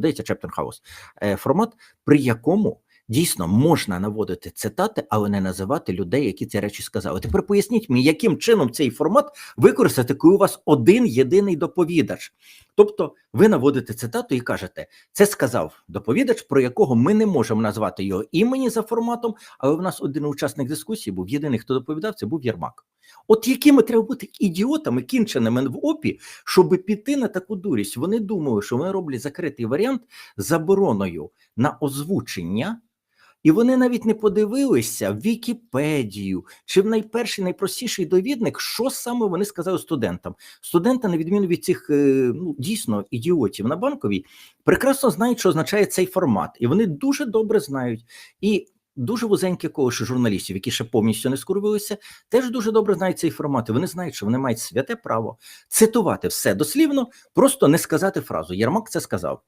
Здається, Чептон Хаус. Е, Формат, при якому дійсно можна наводити цитати, але не називати людей, які ці речі сказали. Тепер поясніть мені, яким чином цей формат використати, коли у вас один єдиний доповідач. Тобто ви наводите цитату і кажете, це сказав доповідач, про якого ми не можемо назвати його імені за форматом, але в нас один учасник дискусії був єдиний, хто доповідав, це був Єрмак. От якими треба бути ідіотами, кінченими в опі, щоб піти на таку дурість? Вони думали, що вони роблять закритий варіант забороною на озвучення. І вони навіть не подивилися в Вікіпедію чи в найперший, найпростіший довідник, що саме вони сказали студентам. Студенти, на відміну від цих е, ну дійсно ідіотів на банковій, прекрасно знають, що означає цей формат, і вони дуже добре знають. І дуже вузеньке коло журналістів, які ще повністю не скурвилися, теж дуже добре знають цей формат. Вони знають, що вони мають святе право цитувати все дослівно, просто не сказати фразу. Ярмак це сказав.